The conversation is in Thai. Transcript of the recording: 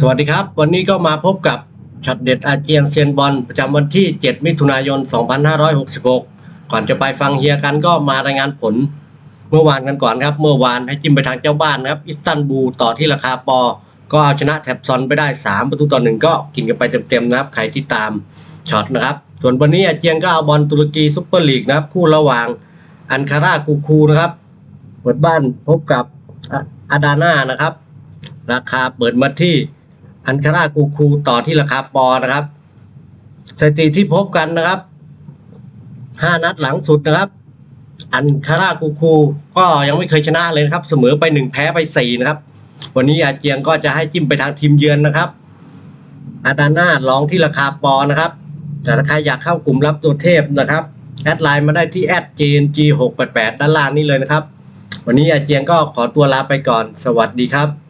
สวัสดีครับ วันนี้ก็มาพบกับช็อตเด็ดอาเจียนเซียนบอลประจำวันที่ 7 มิถุนายน 2566 ก่อนจะไปฟังเฮียกันก็มารายงานผล เมื่อวานกันก่อนครับ เมื่อวานให้จิ้มไปทางเจ้าบ้านครับ อิสตันบูลต่อที่ราคาปอ ก็เอาชนะแท็บซอนไปได้ 3 ประตูต่อหนึ่งก็กินกันไปเต็มๆนะครับ ใครที่ตามช็อตนะครับ ส่วนวันนี้อาเจียนก็เอาบอลตุรกีซุปเปอร์ลีกนะครับ คู่ระหว่างอันคารากูคูนะครับ เปิดบ้านพบกับอะอาดาน่านะครับ ราคาเปิดมาที่ อันคารากูคูต่อที่ราคาปอนะครับสถิติที่พบกันนะครับห้านัดหลังสุดนะครับ อันคารากูคูก็ยังไม่เคยชนะเลยนะครับ เสมอไปหนึ่งแพ้ไปสี่นะครับ วันนี้อาเจียงก็จะให้จิ้มไปทางทีมเยือนนะครับ อาดาน่าลองที่ราคาปอนะครับแต่ถ้าใครอยากเข้ากลุ่มรับตัวเทพนะครับแอดไลน์มาได้ที่แอด @jng688 ด้านล่างนี้เลยนะครับ วันนี้อาเจียงก็ขอตัวลาไปก่อน สวัสดีครับ